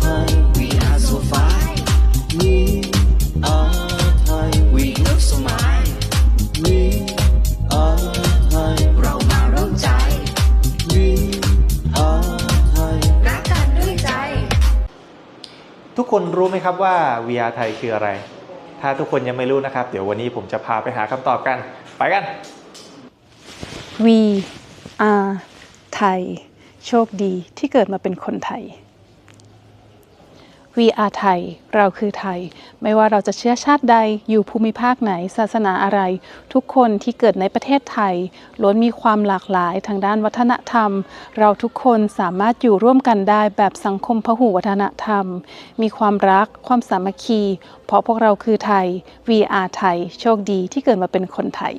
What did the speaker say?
Thai. We are so fine We are Thai. We look so fine We are Thai. เรามาร่วมใจ We are Thai. รักกันด้วยใจ ทุกคนรู้ไหมครับว่า VR ไทยคืออะไร ถ้าทุกคนยังไม่รู้นะครับ เดี๋ยววันนี้ผมจะพาไปหาคำตอบกัน ไปกัน We are ไทย โชคดีที่เกิดมาเป็นคนไทย We are ไทย เราคือไทย ไม่ว่าเราจะเชื้อชาติใด อยู่ภูมิภาคไหน ศาสนาอะไร ทุกคนที่เกิดในประเทศไทย ล้วนมีความหลากหลายทางด้านวัฒนธรรม เราทุกคนสามารถอยู่ร่วมกันได้แบบสังคมพหุวัฒนธรรม มีความรัก ความสามัคคี เพราะพวกเราคือไทย We are ไทย โชคดีที่เกิดมาเป็นคนไทย